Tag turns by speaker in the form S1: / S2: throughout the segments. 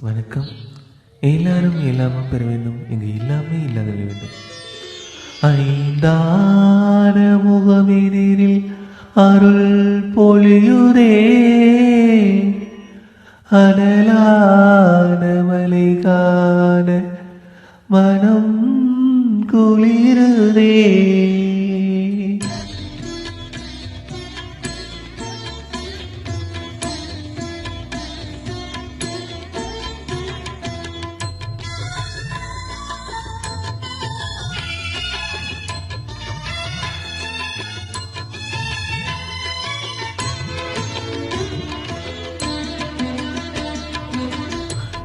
S1: வணக்கம் எல்லாரும் எல்லாமும் பெற வேண்டும் இங்கு எல்லாமே இல்லாதவை வேண்டும் ஐந்தான முகமேனில் அருள் பொழியுதே அனலான மலை காண மனம் குளிருதே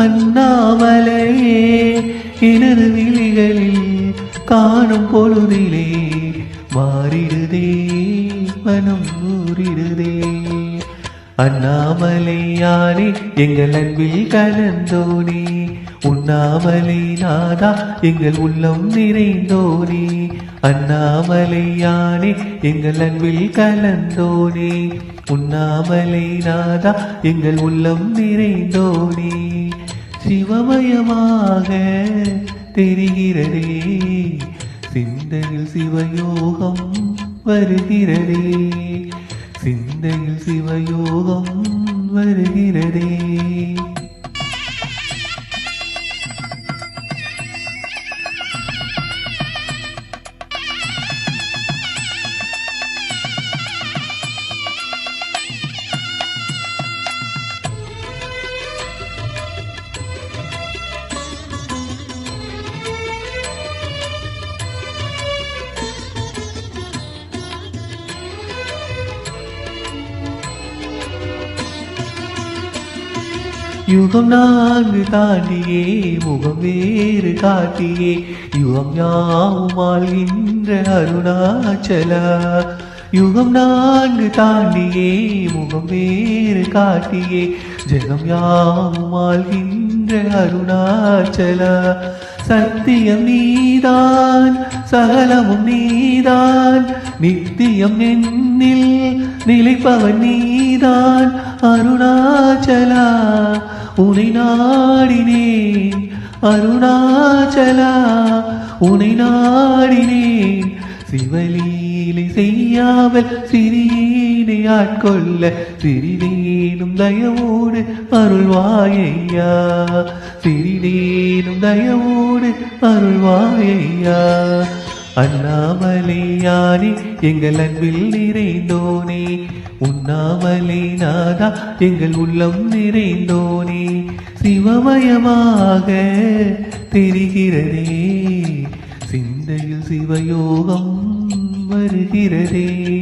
S1: அண்ணாமலே எனது விழிகளில் காணும் பொழுதிலே மாறிடுதே மனம் ஊறிடுதே. அண்ணாமலையானே எங்கள் அன்பில் கலந்தோனே. உண்ணாமலை நாதா எங்கள் உள்ளம் நிறைந்தோனே. அண்ணாமலையானே எங்கள் அன்பில் கலந்தோனே. உண்ணாமலை நாதா எங்கள் உள்ளம் நிறைந்தோனே. சிவமயமாக தெரிகிறதே சிந்தையில் சிவயோகம் வருகிறதே. சிந்தையில் சிவயோகம் வருகிறதே யுகம் நான்கு தாண்டியே முகம் வேறு காட்டியே யுகம் யாவும் ஆள்கின்ற அருணாச்சலா யுகம் நான்கு தாண்டியே முகம் வேறு காட்டியே ஜெகம் யாவும் ஆள்கின்ற அருணாச்சலா சத்தியம் நீதான் சகலமும் நீதான் நித்தியம் என்னில் நிலைப்பவன் நீதான் அருணாச்சலா உனை நாடினேன் அருணாச்சலா உனை நாடினேன். சிவலீலை செய்யாமல் சிறியேனை ஆட்கொள்ள சிறிதேனும் தயவோடு அருள்வாயையா. சிறிதேனும் தயவோடு அருள்வாயையா. அண்ணாமலையானே எங்கள் அன்பில் நிறைந்தோனே. உண்ணாமலை நாதா எங்கள் உள்ளம் நிறைந்தோனே. சிவமயமாக தெரிகிறதே சிந்தையில் சிவயோகம் வருகிறதே.